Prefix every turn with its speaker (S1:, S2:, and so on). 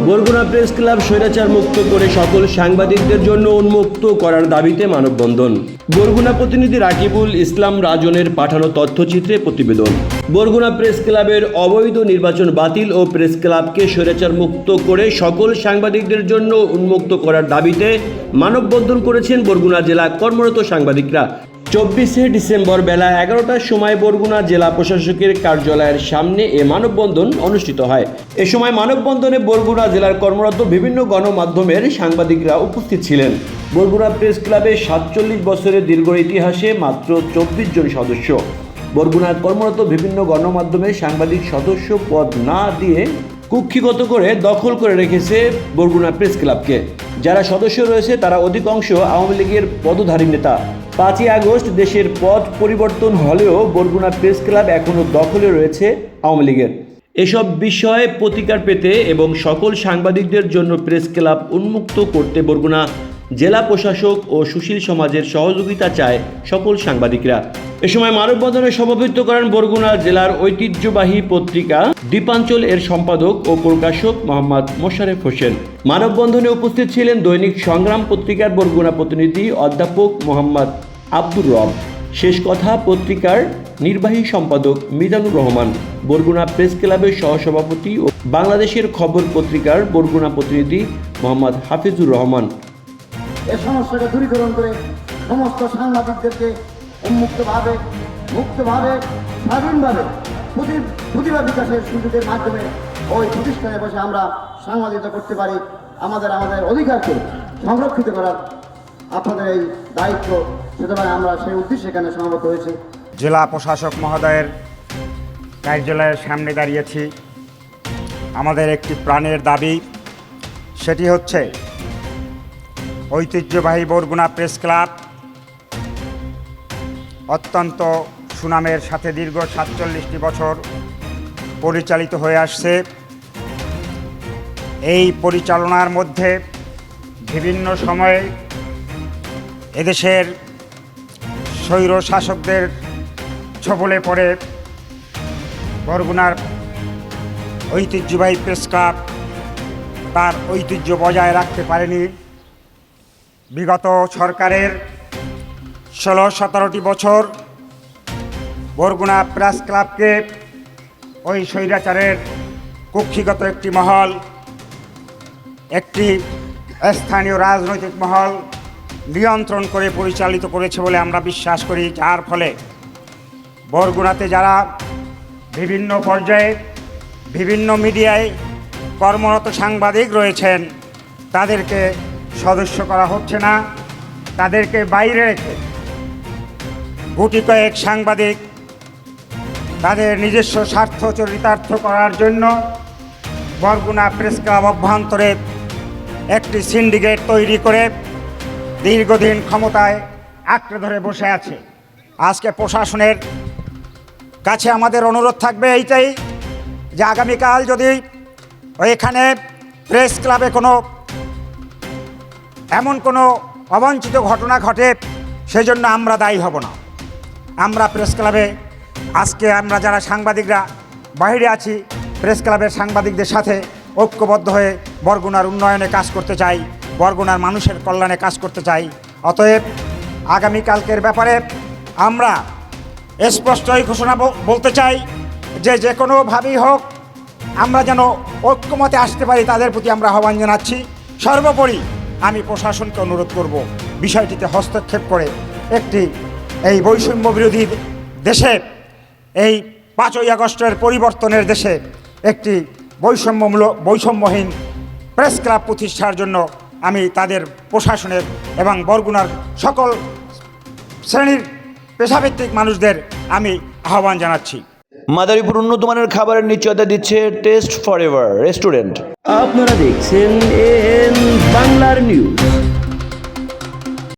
S1: Barguna press club স্বৈরাচার মুক্ত করে সকল সাংবাদিকদের জন্য উন্মুক্ত করার দাবিতে মানববন্ধন। বরগুনা প্রতিনিধি রাকিবুল ইসলাম রাজনের পাঠানো তথ্যচিত্রে প্রতিবেদন। বরগুনা প্রেস ক্লাবের অবৈধ নির্বাচন বাতিল ও প্রেস ক্লাবকে স্বৈরাচার মুক্ত করে সকল সাংবাদিকদের জন্য উন্মুক্ত করার দাবিতে মানববন্ধন করেছেন বরগুনা জেলা কর্মরত সাংবাদিকরা। চব্বিশে ডিসেম্বর বেলা এগারোটার সময় বরগুনা জেলা প্রশাসকের কার্যালয়ের সামনে এ মানববন্ধন অনুষ্ঠিত হয়। এ সময় মানববন্ধনে বরগুনা জেলার কর্মরত বিভিন্ন গণমাধ্যমের সাংবাদিকরা উপস্থিত ছিলেন। বরগুনা প্রেস ক্লাবে সাতচল্লিশ বছরের দীর্ঘ ইতিহাসে মাত্র চব্বিশ জন সদস্য। বরগুনার কর্মরত বিভিন্ন গণমাধ্যমের সাংবাদিক সদস্য পদ না দিয়ে কুক্ষিগত করে দখল করে রেখেছে বরগুনা প্রেস ক্লাবকে। যারা সদস্য রয়েছে, তারা অধিকাংশ আওয়ামী লীগের পদধারী নেতা। পাঁচই আগস্ট দেশের পথ পরিবর্তন হলেও বরগুনা প্রেস ক্লাব এখনও দখলে রয়েছে আওয়ামী লীগের। এসব বিষয়ে প্রতিকার পেতে এবং সকল সাংবাদিকদের জন্য প্রেস ক্লাব উন্মুক্ত করতে বরগুনা জেলা প্রশাসক ও সুশীল সমাজের সহযোগিতা চায় সকল সাংবাদিকরা। এ সময় মানববন্ধনে সভাপতিত্ব করেন বরগুনা জেলার ঐতিহ্যবাহী পত্রিকা দ্বীপাঞ্চল এর সম্পাদক ও প্রকাশক মোহাম্মদ মোশারেফ হোসেন। মানববন্ধনে উপস্থিত ছিলেন দৈনিক সংগ্রাম পত্রিকার বরগুনা প্রতিনিধি অধ্যাপক মোহাম্মদ আব্দুর রব। শেষ কথা পত্রিকার নির্বাহী সম্পাদক মিজানুর রহমান। বরগুনা প্রেস ক্লাবের সহসভাপতি ও বাংলাদেশের খবর পত্রিকার বরগুনা প্রতিনিধি মোহাম্মদ হাফিজুর রহমান।
S2: এ সমস্যাকে দূরীকরণ করে সমস্ত সাংবাদিকদেরকে উন্মুক্তভাবে, মুক্তভাবে, স্বাধীনভাবে প্রতি- প্রতিভা বিকাশের সুযোগের মাধ্যমে ওই প্রতিষ্ঠানে বসে আমরা সাংবাদিকতা করতে পারি। আমাদের আমাদের অধিকারকে সংরক্ষিত করার আপনাদের এই দায়িত্ব সুতরাং আমরা সেই উদ্দেশ্যে এখানে সমাবেত হয়েছি।
S3: জেলা প্রশাসক মহোদয়ের কার্যালয়ের সামনে দাঁড়িয়েছি। আমাদের একটি প্রাণের দাবি, সেটি হচ্ছে ঐতিহ্যবাহী বরগুনা প্রেস ক্লাব অত্যন্ত সুনামের সাথে দীর্ঘ সাতচল্লিশটি বছর পরিচালিত হয়ে আসছে। এই পরিচালনার মধ্যে বিভিন্ন সময়ে এদেশের স্বৈর শাসকদের ছবলে পড়ে বরগুনার ঐতিহ্যবাহী প্রেস ক্লাব তার ঐতিহ্য বজায় রাখতে পারেনি। বিগত সরকারের ষোলো সতেরোটি বছর বরগুনা প্রেস ক্লাবকে ওই স্বৈরাচারের কক্ষিগত একটি মহল, একটি স্থানীয় রাজনৈতিক মহল নিয়ন্ত্রণ করে পরিচালিত করেছে বলে আমরা বিশ্বাস করি, যার ফলে বরগুনাতে যারা বিভিন্ন পর্যায়ে, বিভিন্ন মিডিয়ায় কর্মরত সাংবাদিক রয়েছেন, তাদেরকে সদস্য করা হচ্ছে না। তাদেরকে বাইরে রেখে গুটি কয়েক সাংবাদিক তাদের নিজস্ব স্বার্থ চরিতার্থ করার জন্য বরগুনা প্রেস ক্লাব অভ্যন্তরে একটি সিন্ডিকেট তৈরি করে দীর্ঘদিন ক্ষমতায় আঁকড়ে ধরে বসে আছে। আজকে প্রশাসনের কাছে আমাদের অনুরোধ থাকবে এইটাই যে আগামীকাল যদি এখানে প্রেস ক্লাবে কোনো এমন কোনো অবাঞ্ছিত ঘটনা ঘটে, সেজন্য আমরা দায়ী হব না। আমরা প্রেস ক্লাবে, আজকে আমরা যারা সাংবাদিকরা বাইরে আছি, প্রেস ক্লাবের সাংবাদিকদের সাথে ঐক্যবদ্ধ হয়ে বরগুনার উন্নয়নে কাজ করতে চাই। বরগুনার মানুষের কল্যাণে কাজ করতে চাই। অতএব আগামীকালকের ব্যাপারে আমরা স্পষ্টই ঘোষণা বলতে চাই যে যে কোনোভাবেই হোক, আমরা যেন ঐক্যমতে আসতে পারি, তাদের প্রতি আমরা আহ্বান জানাচ্ছি। সর্বোপরি আমি প্রশাসনকে অনুরোধ করব বিষয়টিতে হস্তক্ষেপ করে একটি এই বৈষম্য বিরোধী দেশে, এই পাঁচই আগস্টের পরিবর্তনের দেশে একটি বৈষম্যমূলক, বৈষম্যহীন প্রেস ক্লাব প্রতিষ্ঠার জন্য আমি তাদের প্রশাসনের এবং বরগুনার সকল শ্রেণির পেশাভিত্তিক মানুষদের আমি আহ্বান জানাচ্ছি।
S1: মাদারীপুর উন্নত মানের খাবারের নিশ্চয়তা দিচ্ছে টেস্ট ফর এভার রেস্টুরেন্ট। আপনারা দেখছেন এন বাংলার নিউজ।